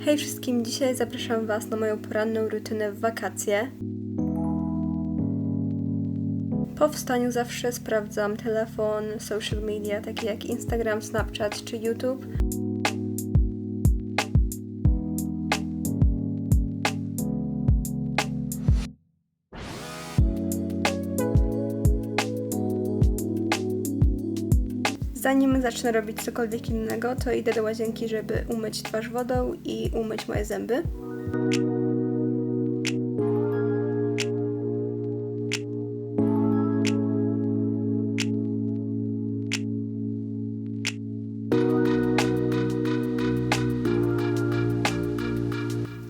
Hej wszystkim, dzisiaj zapraszam Was na moją poranną rutynę w wakacje. Po wstaniu zawsze sprawdzam telefon, social media takie jak Instagram, Snapchat czy YouTube. Zanim zacznę robić cokolwiek innego, to idę do łazienki, żeby umyć twarz wodą i umyć moje zęby.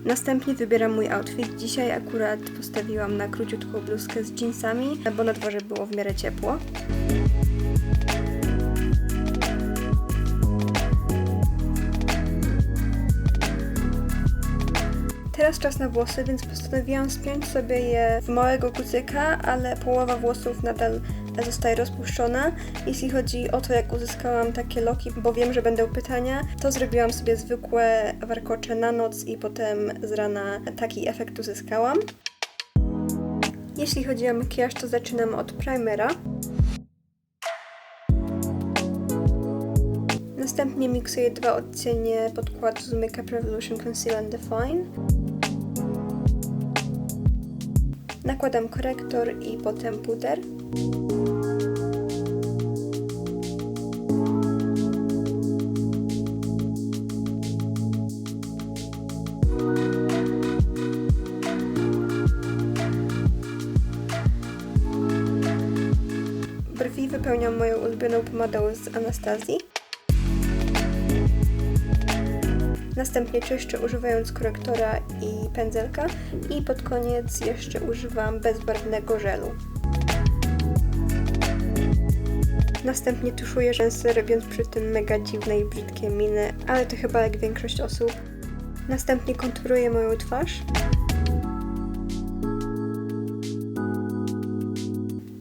Następnie wybieram mój outfit. Dzisiaj akurat postawiłam na króciutką bluzkę z jeansami, bo na dworze było w miarę ciepło. Teraz czas na włosy, więc postanowiłam spiąć sobie je w małego kucyka, ale połowa włosów nadal zostaje rozpuszczona. Jeśli chodzi o to, jak uzyskałam takie loki, bo wiem, że będą pytania, to zrobiłam sobie zwykłe warkocze na noc i potem z rana taki efekt uzyskałam. Jeśli chodzi o makijaż, to zaczynam od primera. Następnie miksuję dwa odcienie podkładu z Makeup Revolution Conceal and Define. Nakładam korektor i potem puder. Brwi wypełniam moją ulubioną pomadą z Anastazji. Następnie czyszczę używając korektora i pędzelka i pod koniec jeszcze używam bezbarwnego żelu. Następnie tuszuję rzęsy, robiąc przy tym mega dziwne i brzydkie miny, ale to chyba jak większość osób. Następnie konturuję moją twarz.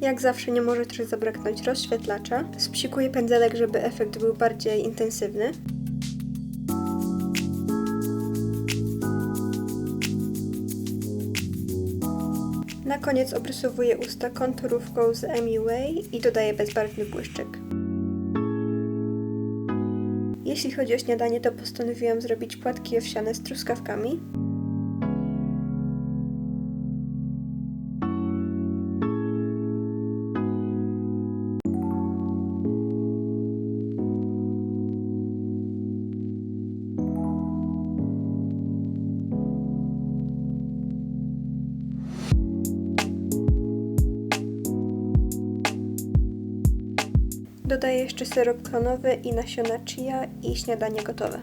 Jak zawsze nie może też zabraknąć rozświetlacza. Spsikuję pędzelek, żeby efekt był bardziej intensywny. Na koniec obrysowuję usta konturówką z Emi Way i dodaję bezbarwny błyszczyk. Jeśli chodzi o śniadanie, to postanowiłam zrobić płatki owsiane z truskawkami. Dodaję jeszcze syrop klonowy i nasiona chia i śniadanie gotowe.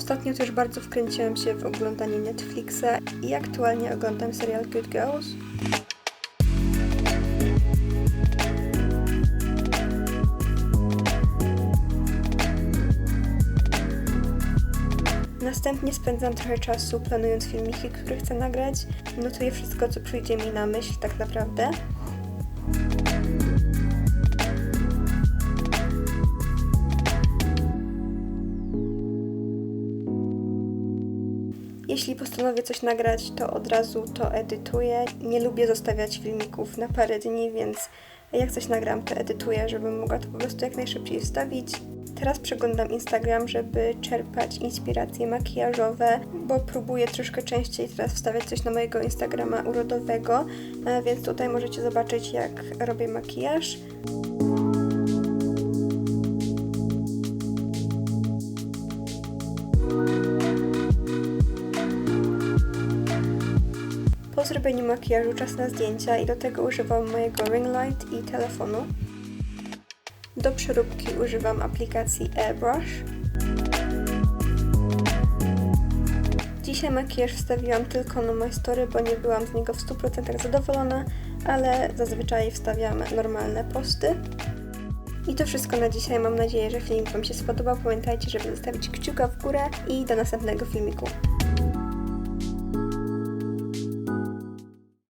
Ostatnio też bardzo wkręciłam się w oglądanie Netflixa i aktualnie oglądam serial Good Girls. Następnie spędzam trochę czasu planując filmiki, które chcę nagrać. Notuję wszystko, co przyjdzie mi na myśl tak naprawdę. Jeśli postanowię coś nagrać, to od razu to edytuję. Nie lubię zostawiać filmików na parę dni, więc jak coś nagram, to edytuję, żebym mogła to po prostu jak najszybciej wstawić. Teraz przeglądam Instagram, żeby czerpać inspiracje makijażowe, bo próbuję troszkę częściej teraz wstawiać coś na mojego Instagrama urodowego, więc tutaj możecie zobaczyć, jak robię makijaż. Po zrobieniu makijażu czas na zdjęcia i do tego używam mojego ring light i telefonu. Do przeróbki używam aplikacji Airbrush. Dzisiaj makijaż wstawiłam tylko na My Story, bo nie byłam z niego w 100% zadowolona, ale zazwyczaj wstawiam normalne posty. I to wszystko na dzisiaj. Mam nadzieję, że film Wam się spodobał. Pamiętajcie, żeby zostawić kciuka w górę i do następnego filmiku.